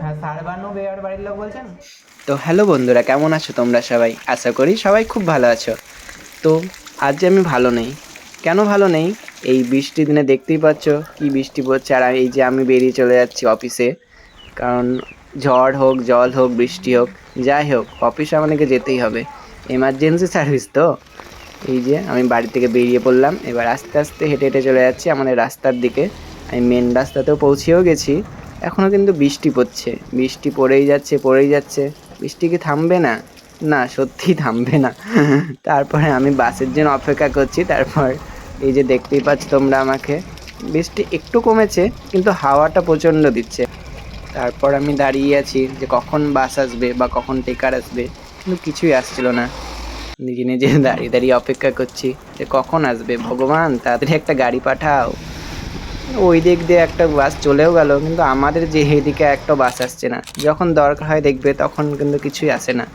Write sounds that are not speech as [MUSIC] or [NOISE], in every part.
হ্যাঁ তো হ্যালো বন্ধুরা, কেমন আছো তোমরা সবাই? আশা করি সবাই খুব ভালো আছো। তো আজ যে আমি ভালো নেই, কেন ভালো নেই? এই বৃষ্টি দিনে দেখতেই পাচ্ছ কি বৃষ্টি পড়ছে আর এই যে আমি বেরিয়ে চলে যাচ্ছি অফিসে। কারণ ঝড় হোক, জল হোক, বৃষ্টি হোক, যাই হোক, অফিসে আমাদেরকে যেতেই হবে। এমার্জেন্সি সার্ভিস তো? এই যে আমি বাড়ি থেকে বেরিয়ে পড়লাম, এবার আস্তে আস্তে হেঁটে হেঁটে চলে যাচ্ছি আমাদের রাস্তার দিকে। আমি মেন রাস্তাতেও পৌঁছেও গেছি। এখনও কিন্তু বৃষ্টি পড়ছে। বৃষ্টি পড়েই যাচ্ছে পড়েই যাচ্ছে। বৃষ্টি কি থামবে না? না, সত্যিই থামবে না। [LAUGHS] তারপরে আমি বাসের জন্য অপেক্ষা করছি। তারপর এই যে দেখতেই পাচ্ছ তোমরা আমাকে, বৃষ্টি একটু কমেছে, কিন্তু হাওয়াটা প্রচণ্ড দিচ্ছে। তারপর আমি দাঁড়িয়ে আছি যে কখন বাস আসবে বা কখন টেকার আসবে, কিন্তু কিছুই আসছিল না। নিজে নিজে [LAUGHS] দাঁড়িয়ে দাঁড়িয়ে অপেক্ষা করছি যে কখন আসবে। ভগবান, তাড়াতাড়ি একটা গাড়ি পাঠাও। ওই দিক দিয়ে একটা বাস চলেও গেল, কিন্তু আমাদের যে এদিকে একটা বাস আসছে না। যখন দরকার হয় দেখবে, তখন কিন্তু কিছুই আসে না।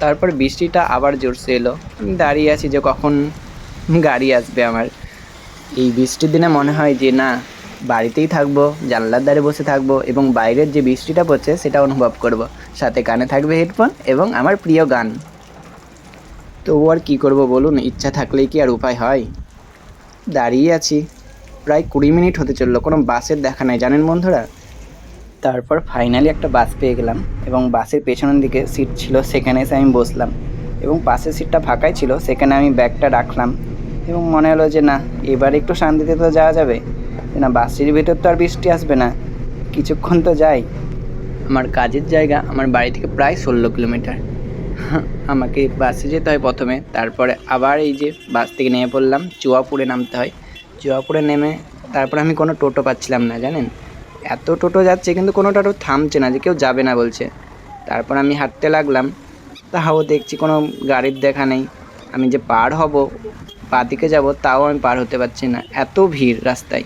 তারপর বৃষ্টিটা আবার জোরসে এলো। আমি দাঁড়িয়ে আছি যে কখন গাড়ি আসবে আমার। এই বৃষ্টির দিনে মনে হয় যে, না, বাড়িতেই থাকব, জানলার ধারে বসে থাকব এবং বাইরের যে বৃষ্টিটা পড়ছে, সেটা অনুভব করব। সাথে কানে থাকবে হেডফোন এবং আমার প্রিয় গান। তো আর কী করব বলুন, ইচ্ছা থাকলেই কি আর উপায় হয়? দাঁড়িয়ে আছি। প্রায় কুড়ি মিনিট হতে চলল, কোনো বাসের দেখা নাই, জানেন বন্ধুরা? তারপর ফাইনালি একটা বাস পেয়ে গেলাম, এবং বাসের পেছনের দিকে সিট ছিল, সেখানে এসে আমি বসলাম, এবং পাশের সিটটা ফাঁকাই ছিল, সেখানে আমি ব্যাগটা রাখলাম, এবং মনে হলো যে না, এবার একটু শান্তিতে তো যাওয়া যাবে না বাসের ভেতর তো আর বৃষ্টি আসবে না, কিছুক্ষণ তো যাই। আমার কাজের জায়গা আমার বাড়ি থেকে প্রায় ষোলো কিলোমিটার। [LAUGHS] আমাকে বাসে যেতে হয় প্রথমে, তারপরে আবার এই যে বাস থেকে নেমে পড়লাম, চুয়াপুরে নামতে হয় চুয়াপুরে নেমে তারপর আমি কোনো টোটো পাচ্ছিলাম না, জানেন? এত টোটো যাচ্ছে, কিন্তু কোনো টোটো থামছে না, যে কেউ যাবে না বলছে। তারপর আমি হাঁটতে লাগলাম, তাও দেখছি কোনো গাড়ির দেখা নেই। আমি যে পার হব দিকে যাব, তাও আমি পার হতে পারছি না। এত ভিড় রাস্তায়।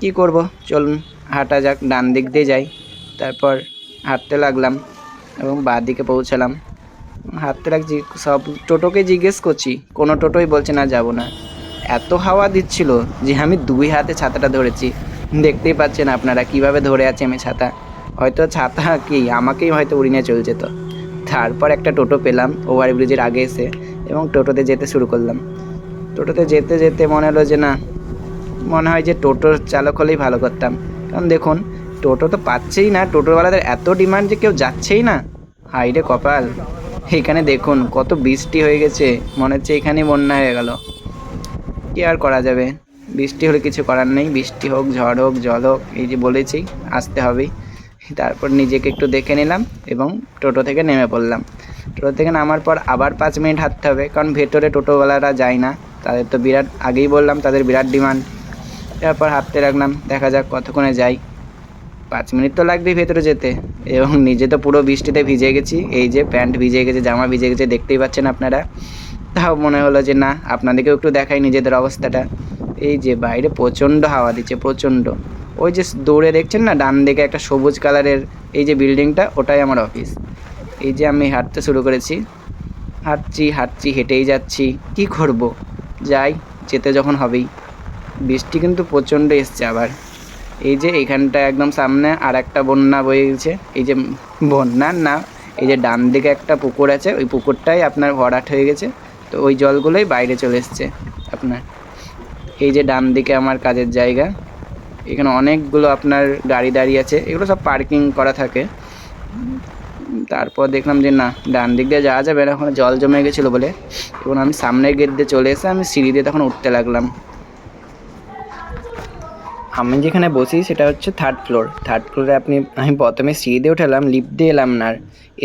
কি করব? চলুন, হাঁটা যাক, ডান দিক দিয়ে যাই। তারপর হাঁটতে লাগলাম এবং বা দিকে পৌঁছালাম। হাঁটতে লাগছি, সব টোটোকে জিজ্ঞেস করছি, কোনো টোটোই বলছে না, যাব না। এত হাওয়া দিচ্ছিল যে আমি দুই হাতে ছাতাটা ধরেছি। দেখতেই পাচ্ছেন আপনারা কীভাবে ধরে আছে আমি ছাতা। হয়তো ছাতা কি, আমাকেই হয়তো উড়িয়ে চলে যেত। তারপর একটা টোটো পেলাম ওভার ব্রিজের আগে এসে এবং টোটোতে যেতে শুরু করলাম। টোটোতে যেতে যেতে মনে হলো যে না, মনে হয় যে টোটোর চালক হলেই ভালো করতাম। কারণ দেখুন, টোটো তো পাচ্ছেই না, টোটোওয়ালাদের এত ডিমান্ড যে কেউ যাচ্ছেই না। হাই রে কপাল, এখানে দেখুন কত বৃষ্টি হয়ে গেছে, মনে হচ্ছে এখানেই বন্যা হয়ে গেল। কি আর করা যাবে? বৃষ্টি হলে কিছু করার নেই। বৃষ্টি হোক, ঝড় হোক, জল হোক, এই যে বলেছি, আসতে হবেই। তারপর নিজেকে একটু দেখে নিলাম এবং টোটো থেকে নেমে পড়লাম। টোটো থেকে নামার পর আবার পাঁচ মিনিট হাঁটতে হবে, কারণ ভেতরে টোটোওয়ালারা যায় না। তাদের তো বিরাট, আগেই বললাম, তাদের বিরাট ডিমান্ড। তারপর হাঁটতে লাগলাম, দেখা যাক কতক্ষণে যাই। পাঁচ মিনিট তো লাগবেই ভেতরে যেতে। এবং নিজে তো পুরো বৃষ্টিতে ভিজে গেছি। এই যে প্যান্ট ভিজে গেছে, জামা ভিজে গেছে, দেখতেই পাচ্ছেন আপনারা। তাও মনে হলো যে না, আপনাদেরকেও একটু দেখাই নিজেদের অবস্থাটা। এই যে বাইরে প্রচণ্ড হাওয়া দিচ্ছে, প্রচণ্ড। ওই যে দৌড়ে দেখছেন না, ডান দিকে একটা সবুজ কালারের এই যে বিল্ডিংটা, ওটাই আমার অফিস। এই যে আমি হাঁটতে শুরু করেছি। হাঁটছি হাঁটছি, হেঁটেই যাচ্ছি। কি করব? যাই, যেতে যখন হবেই। বৃষ্টি কিন্তু প্রচণ্ড এসছে আবার। এই যে এইখানটা একদম সামনে আর একটা বন্যা বয়ে গেছে। এই যে বন্যার না, এই যে ডান দিকে একটা পুকুর আছে, ওই পুকুরটাই আপনার ভরাট হয়ে গেছে। তো ওই জলগুলোই বাইরে চলে এসছে আপনার। এই যে ডান দিকে আমার কাজের জায়গা, এখানে অনেকগুলো আপনার গাড়ি দাঁড়িয়ে আছে, এগুলো সব পার্কিং করা থাকে। তারপর দেখলাম যে না, ডান দিক দিয়ে যাওয়া যাবে না, ওখানে জল জমে গেছিল বলে। এবং আমি সামনের গেট দিয়ে চলে এসে আমি সিঁড়ি দিয়ে তখন উঠতে লাগলাম। আমি যেখানে বসি সেটা হচ্ছে থার্ড ফ্লোর থার্ড ফ্লোরে আপনি, আমি প্রথমে সিঁড়ি দিয়ে উঠালাম লিফট দিয়ে এলাম না। আর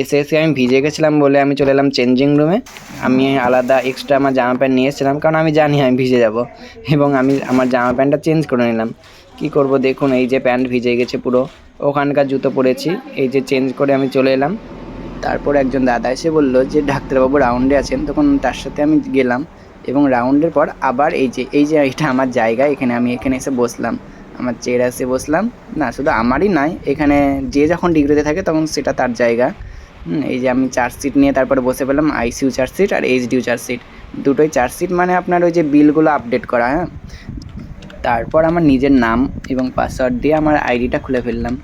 এসে এসে আমি ভিজে গেছিলাম বলে আমি চলে এলাম চেঞ্জিং রুমে আমি আলাদা এক্সট্রা আমার জামা প্যান্ট নিয়ে এসেছিলাম, কারণ আমি জানি আমি ভিজে যাব। এবং আমি আমার জামা প্যান্টটা চেঞ্জ করে নিলাম। কি করব দেখুন, এই যে প্যান্ট ভিজে গেছে পুরো। ওখানকার জুতো পরেছি, এই যে চেঞ্জ করে আমি চলে এলাম। তারপর একজন দাদা এসে বলল যে, ডাক্তারবাবু রাউন্ডে আছেন। তখন তার সাথে আমি গেলাম এবং রাউন্ডের পর আবার এই যে এই যে এটা আমার জায়গা, এখানে আমি এখানে এসে বসলাম। আমার চেয়ারে বসলাম। না, শুধু আমারই নয়, এখানে যে যখন ডিগ্রিতে থাকে তখন সেটা তার জায়গা। এই যে আমি চার সিট নিয়ে তারপরে বসে পেলাম আইসিইউ চার সিট আর এইচডিউ চার সিট দুটোই চার সিট মানে আপনার ওই যে বিলগুলো আপডেট করা হ্যাঁ? তারপর আমার নিজের নাম এবং পাসওয়ার্ড দিয়ে আমার আইডিটা খুলে ফেললাম।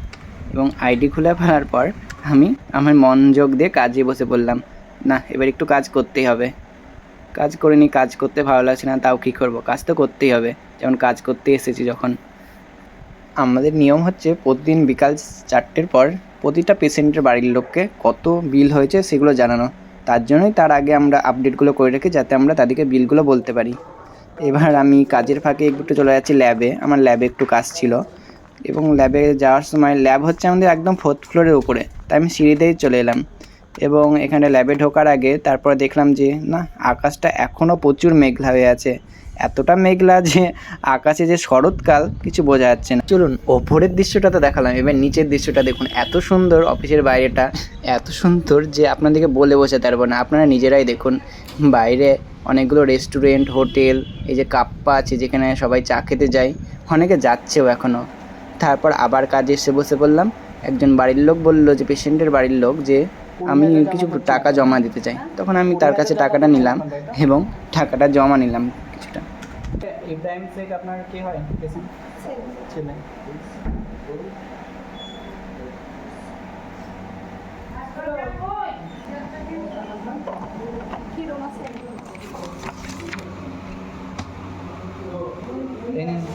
এবং আইডি খুলে ফেলার পর আমি আমার মনোযোগ দিয়ে কাজে বসে পড়লাম। না, এবার একটু কাজ করতেই হবে। কাজ করিনি, কাজ করতে ভালো লাগছে না, তাও কী করব? কাজ তো করতেই হবে। যেমন কাজ করতে এসেছি যখন। আমাদের নিয়ম হচ্ছে প্রতিদিন বিকাল চারটের পর প্রতিটা পেশেন্টের বাড়ির লোককে কত বিল হয়েছে সেগুলো জানানো। তার জন্যই তার আগে আমরা আপডেটগুলো করে রাখি যাতে আমরা তাদেরকে বিলগুলো বলতে পারি। এবার আমি কাজের ফাঁকে একটু চলে যাচ্ছি ল্যাবে আমার ল্যাবে একটু কাজ ছিল। এবং ল্যাবে যাওয়ার সময় ল্যাব হচ্ছে আমাদের একদম ফোর্থ ফ্লোরের উপরে। তাই আমি সিঁড়িতেই চলে এলাম। এবং এখানে ল্যাবে ঢোকার আগে তারপরে দেখলাম যে, না, আকাশটা এখনও প্রচুর মেঘলা হয়ে আছে। এতটা মেঘলা যে আকাশে যে শরৎকাল কিছু বোঝা যাচ্ছে না। চলুন, ওপরের দৃশ্যটা তো দেখালাম, এবার নিচের দৃশ্যটা দেখুন। এত সুন্দর অফিসের বাইরেটা, এত সুন্দর যে আপনাদেরকে বলে বোঝাতে পারব না। আপনারা নিজেরাই দেখুন, বাইরে অনেকগুলো রেস্টুরেন্ট, হোটেল, এই যে কাপ্পা আছে যেখানে সবাই চা খেতে যায়, অনেকে যাচ্ছেও এখনও তারপর আবার কাজে এসে বসে পড়লাম। একজন বাড়ির লোক বলল, যে পেশেন্টের বাড়ির লোক, যে আমি কিছু টাকা জমা দিতে চাই। তখন আমি তার কাছে টাকাটা নিলাম এবং টাকাটা জমা নিলাম কিছুটা।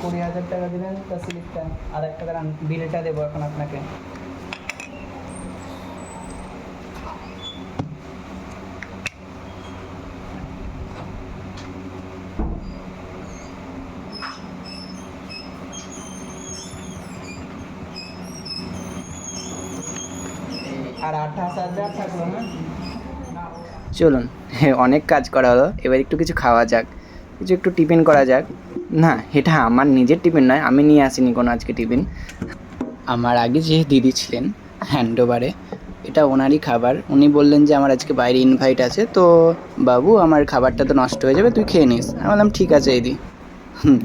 কুড়ি হাজার টাকা দিলেন তা স্লিপটা আর একটা দাঁড়ান বিলটা দেবো এখন আপনাকে। আর হ্যাঁ? চলুন অনেক কাজ করা হলো। এবার একটু কিছু খাওয়া যাক, কিছু একটু টিফিন করা যাক। না, এটা আমার নিজের টিফিন নয়, আমি নিয়ে আসিনি কোনো আজকে টিফিন। আমার আগে যে দিদি ছিলেন, হ্যান্ডওভারে, এটা ওনারই খাবার। উনি বললেন যে আমার আজকে বাইরে ইনভাইট আছে, তো বাবু, আমার খাবারটা তো নষ্ট হয়ে যাবে, তুই খেয়ে নিস। আমি বললাম, ঠিক আছে দিদি হুম।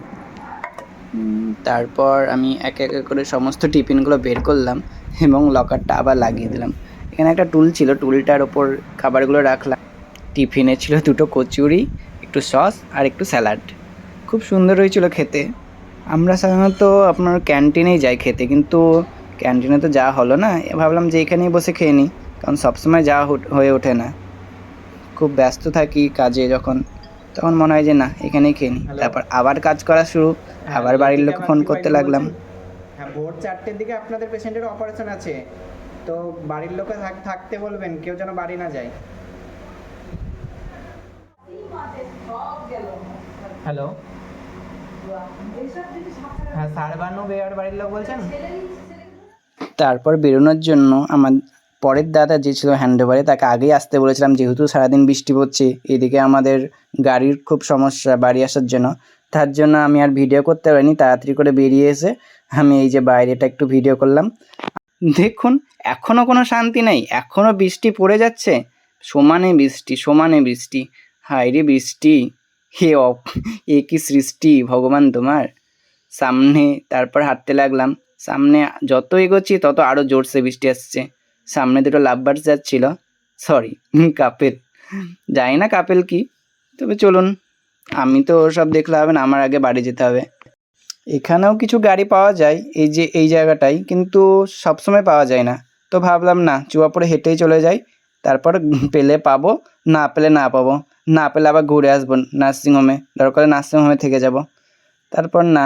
তারপর আমি একে একে করে সমস্ত টিফিনগুলো বের করলাম এবং লকারটা আবার লাগিয়ে দিলাম। এখানে একটা টুল ছিল টুলটার ওপর খাবারগুলো রাখলাম। টিফিনে ছিল দুটো কচুরি একটু সস আর একটু স্যালাড। খুব সুন্দর হয়েছিল খেতে। আমরা সাধারণত আপনার ক্যান্টিনেই যাই খেতে কিন্তু ক্যান্টিনে তো যাওয়া হলো না। ভাবলাম যে এখানেই বসে খেয়ে নিই কারণ সবসময় যাওয়া হয়ে ওঠে না। খুব ব্যস্ত থাকি কাজে যখন তখন মনে হয় যে না এখানেই খেয়ে নিই। তারপর আবার কাজ করা শুরু আবার বাড়ির লোক ফোন করতে লাগলাম। হ্যাঁ ভোর চারটের দিকে আপনাদের পেশেন্টের অপারেশন আছে। তো বাড়ির লোকে থাকতে বলবেন কেউ যেন বাড়ি না যায়। হ্যালো। হ্যাঁ সাড়ে বেয়ার বাড়ির লোক বলছেন? তারপর বেরোনোর জন্য আমার পরের দাদা যে ছিল হ্যান্ডওভারে তাকে আগেই আসতে বলেছিলাম যেহেতু সারাদিন বৃষ্টি পড়ছে এদিকে আমাদের গাড়ির খুব সমস্যা বাড়ি আসার জন্য। তার জন্য আমি আর ভিডিও করতে পারিনি তাড়াতাড়ি করে বেরিয়ে এসে আমি এই যে বাইরেটা একটু ভিডিও করলাম। দেখুন এখনও কোনো শান্তি নেই। এখনও বৃষ্টি পড়ে যাচ্ছে। সমানে বৃষ্টি সমানে বৃষ্টি। হায় রে বৃষ্টি। হে অপ, এ কি সৃষ্টি ভগবান তোমার? সামনে তারপর হাঁটতে লাগলাম। সামনে যত এগোচ্ছি, তত আরও জোরসে বৃষ্টি আসছে। সামনে দুটো লাভবার্স যাচ্ছিল। Sorry, couple. জানি না কাপেল কি। তবে চলুন, আমি তো ওসব দেখলে হবে না, আমার আগে বাড়ি যেতে হবে। এখানেও কিছু গাড়ি পাওয়া যায়, এই যে এই জায়গাটাই, কিন্তু সবসময় পাওয়া যায় না। তো ভাবলাম, না চুয়াপুরে হেঁটেই চলে যাই। তারপর পেলে পাবো, না পেলে না পাবো। না পেলে আবার ঘুরে আসব নার্সিংহোমে। দরকার নার্সিংহোমে থেকে যাব। তারপর, না,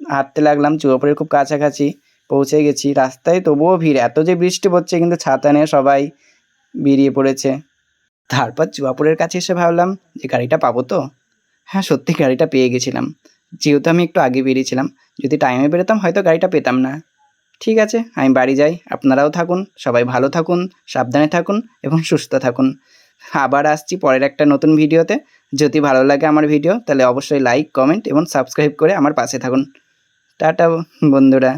হাঁটতে লাগলাম চুয়াপুরের খুব কাছাকাছি, পৌঁছে গেছি। রাস্তায় তবুও ভিড়। এত যে বৃষ্টি পড়ছে, কিন্তু ছাতা নিয়ে সবাই বেরিয়ে পড়েছে। তারপর চুয়াপুরের কাছে এসে ভাবলাম, যে গাড়িটা পাবো তো? হ্যাঁ সত্যি গাড়িটা পেয়ে গেছিলাম। যেহেতু আমি একটু আগে বেরিয়েছিলাম, যদি টাইমে বেরোতাম হয়তো গাড়িটা পেতাম না। ঠিক আছে, আমি বাড়ি যাই, আপনারাও থাকুন, সবাই ভালো থাকুন, সাবধানে থাকুন এবং সুস্থ থাকুন। আবার আসছি পরের একটা নতুন ভিডিওতে। যদি ভালো লাগে আমার ভিডিও, তাহলে অবশ্যই লাইক কমেন্ট এবং সাবস্ক্রাইব করে আমার পাশে থাকুন। টাটা বন্ধুরা।